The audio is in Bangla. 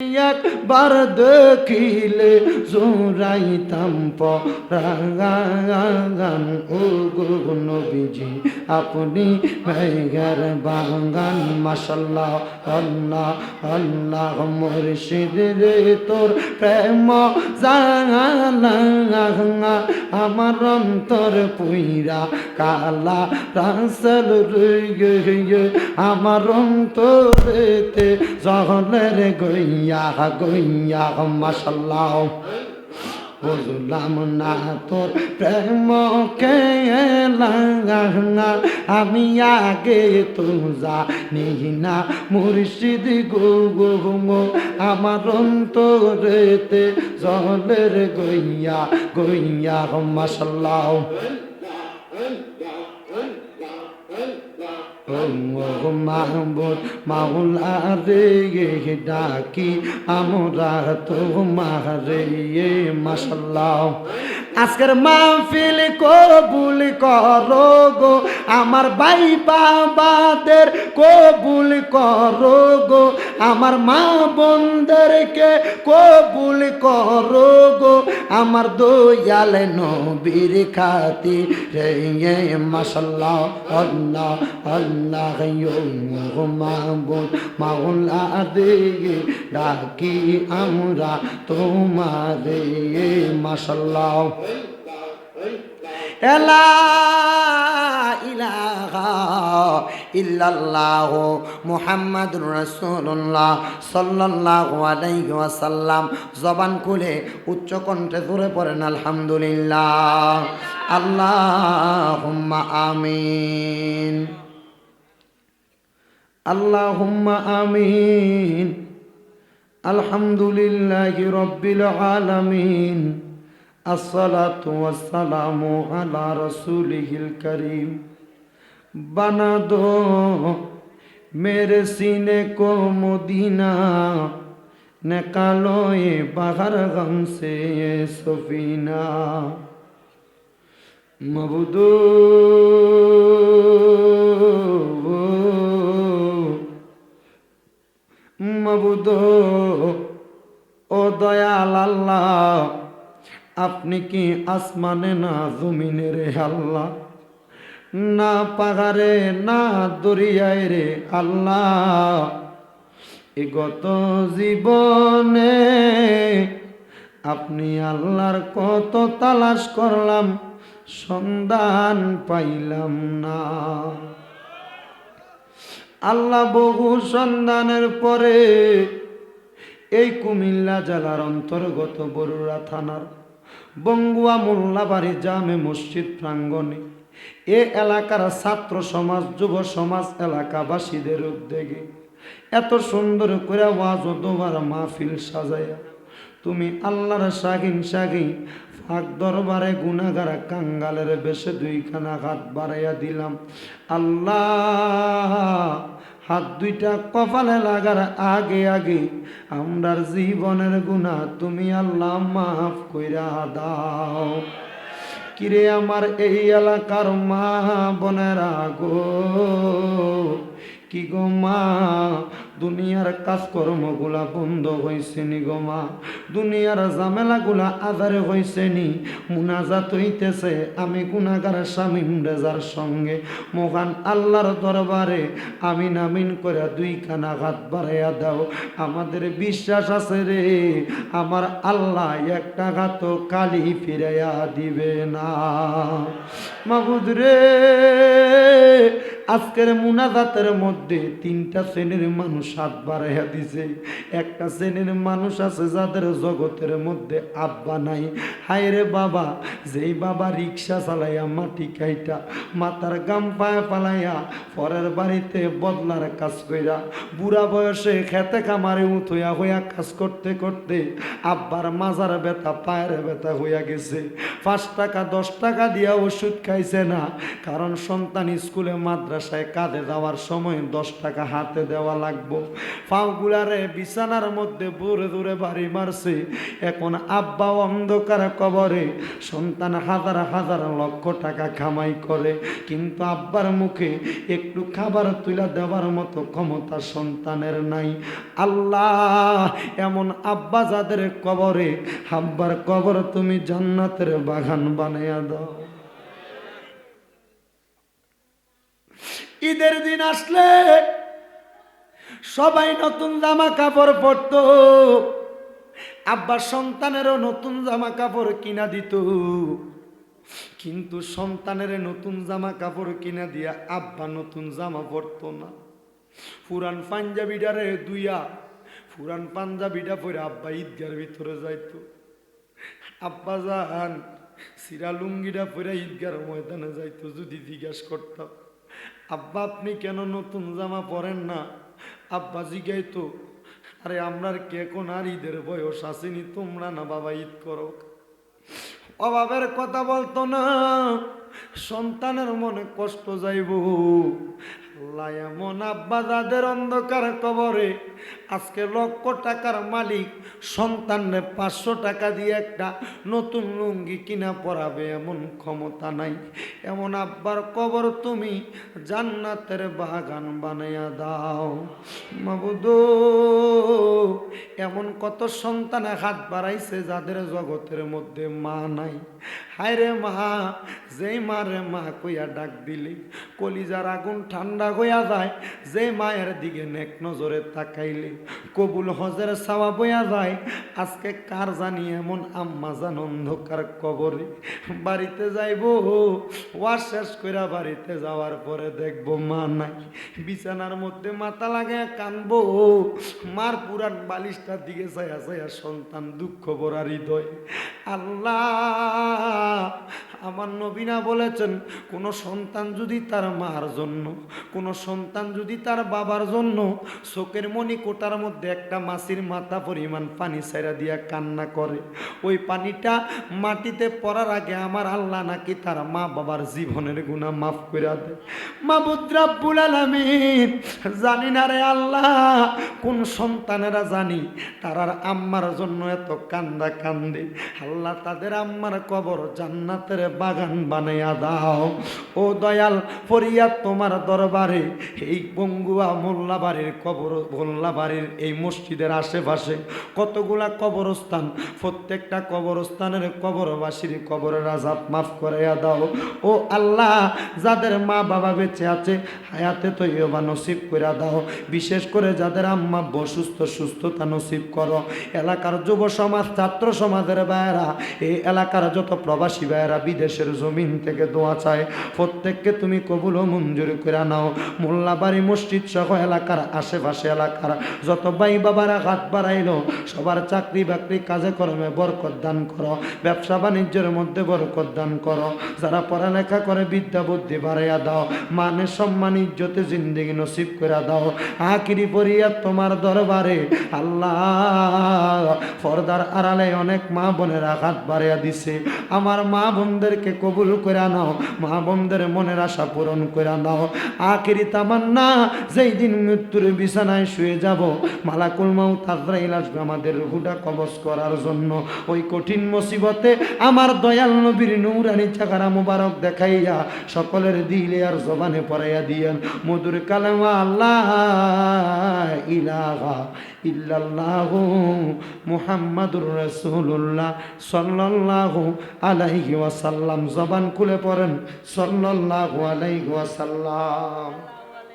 একবার দেখিলে জোরাইতাম পরাগান ও গো নবীজি, আপনি মেঘের বাগান। মাসাল্লাহ আল্লাহ আল্লাহ মুর্শিদ রে, তোর প্রেম জানা। আমার অন্তর পুইরা কালা রাসল রে আমার অন্তরেতে জহলের গইয়া গইয়া মাসাল্লাহ বুঝলাম না, তোর প্রেম কে আমি আগে তো জানি না, মুর্শিদ গো গো আমার অন্তরেতে জলের গইয়া গইয়া মাসাল্লাহ মাহবুদ মাওলা রে ডাকি আমরা তোমারে মাসাল্লাহ আজকের মাহফিল কবুল করো গো। আমার ভাই বাবাদের কবুল করো গো। আমার মা বোনদেরকে কবুল করো গো। আমার দয়াল নবীর খাতি রে মাসাল্লাহ আল্লাহ আল্লাহ মাহবুদ মাওলা দে ডাকি আমরা তোমারে মাসাল্লাহ ইল্লাল্লাহ মুহাম্মাদুর রাসূলুল্লাহ সাল্লাল্লাহু আলাইহি ওয়াসাল্লাম। জবান খুলে উচ্চ কণ্ঠে ধরে পড়েন, আলহামদুলিল্লাহ। আল্লাহুম্মা আমিন। আল্লাহুম্মা আমিন। আলহামদুলিল্লাহি রাব্বিল আলামিন। الصلاة والسلام على رسوله الكريم بنا دو میرے سینے کو مدینہ نکالو یہ باہر غم سے یہ سفینہ مبدو مبدو ও দয়াল আল্লাহ আপনি কি আসমানে না জমিনে রে আল্লাহ? না পাহাড়ে, না দরিয়ায় রে আল্লাহ। এ গত জীবনে আপনি আল্লাহর কত তালাশ করলাম, সন্ধান পাইলাম না। আল্লাহ বহু সন্ধানের পরে এই কুমিল্লা জেলার অন্তর্গত বরুড়া থানার বঙ্গুয়া মোল্লাবাড়ি জামে মসজিদ প্রাঙ্গণে। এ এলাকার ছাত্র সমাজ, যুব সমাজ, এলাকাবাসীদের উদ্যোগে। এত সুন্দর করে ওয়াজ ও দোবার মাহফিল সাজাইয়া তুমি আল্লাহর শাগিন শাগিন ফাঁক দরবারে গুনাগারা কাঙ্গালের বেশে দুইখানা হাত বাড়াইয়া দিলাম। আল্লাহ হাত দুইটা কপালে লাগার আগে আগে, আমরার জীবনের গুণা তুমি আল্লাহ মাফ কইরা দাও। কিরে আমার এই এলাকার মা বোনেরা গো কি গো মা? দুনিয়ার কাজকর্মগুলা বন্ধ হয়েছে নি গো মা। দুনিয়ার ঝামেলাগুলা আধারে হয়েছে নি মুনাজাত হইতেছে, আমি গুনাগার স্বামী রেজার সঙ্গে। মহান আল্লাহর দরবারে আমি নামিন করে দুইখানা হাত বাড়াইয়া দাও। আমাদের বিশ্বাস আছে রে, আমার আল্লাহ একটা হাত কালি ফিরাইয়া দিবে না। মাহুদ রে আজকের মুনাজাতের মধ্যে তিনটা শ্রেণির মানুষ হাত বাড়াইয়া দিছে। একটা শ্রেণির মানুষ আছে যাদের জগতের মধ্যে আব্বা নাই। হায় রে বাবা, যেই বাবা রিক্সা চালাইয়া মাটি কাইটা, মাথার গাম পায়ে পালাইয়া পরের বাড়িতে বদলার কাজ কইরা, বুড়া বয়সে খেতে কামারে উঠইয়া হইয়া কাজ করতে করতে আব্বার মাজার ব্যথা, পায়ের ব্যথা হইয়া গেছে। পাঁচ টাকা, দশ টাকা দিয়া ওষুধ খাইছে না, কারণ সন্তান স্কুলে মাদ্রাসা মাদ্রাসায় কাঁধে যাওয়ার সময় দশ টাকা হাতে দেওয়া লাগবো। পাগুলারে বিছানার মধ্যে দূরে দূরে বাড়ি মারছে। এখন আব্বা অন্ধকার কবরে, সন্তান হাজার হাজার লক্ষ টাকা কামাই করে। কিন্তু আব্বার মুখে একটু খাবার তুলে দেওয়ার মতো ক্ষমতা সন্তানের নাই। আল্লাহ, এমন আব্বা যাদের কবরে, আব্বার কবর তুমি জান্নাতের বাগান বানাইয়া দাও। ঈদের দিন আসলে সবাই নতুন জামা কাপড় পরত। আব্বা সন্তানেরও নতুন জামা কাপড় কিনা দিত। কিন্তু সন্তানের নতুন জামা কাপড় কিনা দিয়া আব্বা নতুন জামা পরতো না। পুরান পাঞ্জাবিটারে দুইয়া পুরান পাঞ্জাবিটা পরে আব্বা ঈদগার ভিতরে যাইত। আব্বা যান সিরা লুঙ্গিটা পরে ঈদগার ময়দানে যাইতো, যদি জিজ্ঞাসা করতাম। আব্বা, আপনি কেন নতুন জামা পরেন না? আব্বা জিগাই তো, আরে আমরার কে কোন আর ঈদের বয়স আসেনি, তোমরা না বাবা ঈদ করো। অভাবের কথা বলতো না, সন্তানের মনে কষ্ট যাইব। আল্লাহ এমন আব্বা যাদের অন্ধকার কবরে। আজকে লক্ষ টাকার মালিক, সন্তানরে পাঁচশো টাকা দিয়ে একটা নতুন লুঙ্গি কিনা পরাবে এমন ক্ষমতা নাই। এমন আব্বার কবর তুমি জান্নাতের বাগান বানাইয়া দাও। মাবুদ, এমন কত সন্তানে হাত বাড়াইছে যাদের জগতের মধ্যে মা নাই। হায় রে মা, যেই মা রে মা কইয়া ডাক দিলি, কলিজার আগুন ঠান্ডা হইয়া যায়। যে মায়ের দিকে নেক নজরে তাকাইলে কবুল হজের সাওয়া বইয়া যায়। আজকে কার জানি এমন আম্মা জান অন্ধকার কবরে। বাড়িতে যাইব, ওয়ার শেষ কইরা বাড়িতে যাওয়ার পরে দেখব মা নাই। বিছানার মধ্যে মাথা লাগায় কানবো। মার পুরান বালিশটার দিকে চাইয়া চাইয়া সন্তান দুঃখ ভরা হৃদয়। আল্লাহ, আমার নবীনা বলেছেন, কোন সন্তান যদি তার মার জন্য কোন সন্তান যদি তার বাবার জন্য চোখের মনি কোটার মধ্যে একটা মাছির মাথা পরিমাণ পানি ছাইরা দিয়া কান্না করে, ওই পানিটা মাটিতে পড়ার আগে আমার আল্লাহ নাকি তার মা বাবার জীবনের গুণা মাফ করে দেয়। মা বুদ্রাব্বুল আলামিন, জানি না রে আল্লাহ, কোন সন্তানেরা জানি তারার আম্মার জন্য এত কান্দা কান্দে। আল্লাহ তাদের আম্মার কবর জান্নাতের বাগান বানাইয়া দাও। ও দয়াল ফরিয়াদ তোমার দরবারে এই বঙ্গুয়া মোল্লাবাড়ির কবর মোল্লাবাড়ির এই মসজিদের আশেপাশে কতগুলা কবরস্থান, প্রত্যেকটা কবরস্থানের কবরবাসীর কবরের আজাব মাফ করাইয়া দাও। ও আল্লাহ, যাদের মা বাবা বেঁচে আছে, হায়াতে তো ইয়বা নসিব করে দাও। বিশেষ করে যাদের আম্মা অসুস্থ, সুস্থতা নসিব করো। এলাকার যুব সমাজ, ছাত্র সমাজের ভাইয়েরা, এই এলাকার যত প্রবাসী ভাইয়েরা বিদেশের জমিন থেকে দোয়া চায়, প্রত্যেককে তুমি কবুল ও মঞ্জুর করে নাও। মোল্লাবাড়ি মসজিদ সহ এলাকার আশেপাশে এলাকার যত ভাই বাবারা হাত বাড়াইলো, সবার চাকরি বাকরি, কাজে কর্মে বরকত দান করো, ব্যবসা বাণিজ্যের মধ্যে বরকত দান করো, যারা পড়ালেখা করে বিদ্যা বুদ্ধি বাড়াইয়া দাও মানে সম্মান, ইজ্জতে, জিন্দিগি নসিব করে দাও, আকিরি পরিয়া তোমার দরবারে আল্লাহ পর্দার আড়ালে অনেক মা বোনেরা হাত বাড়াইয়া দিছে। আমার মা বোনদেরকে কবুল করে নাও, মা বোনদের মনের আশা পূরণ করে নাও। আখিরি তামান্না যেই দিন মৃত্যুর বিছানায় শুয়ে যাব, মালাকুল মাউ তাজরাইল আসবে আমাদের রুহুটা কবজ করার জন্য। ওই কঠিন মুসিবতে আমার দয়াল নবীর নৌরানি চাকারা মুবারক দেখাইয়া সকলের দিলে আর জবানে পড়াইয়া দিয়েন, মধুর কালামা আল্লাহ, ইলাহা ইল্লাল্লাহ মুহাম্মাদুর রাসূলুল্লাহ, সাল্লাল্লাহু আলাইহি ওয়াসাল্লাম। জবান খুলে পড়েন, সাল্লাল্লাহু আলাইহি ওয়াসাল্লাম।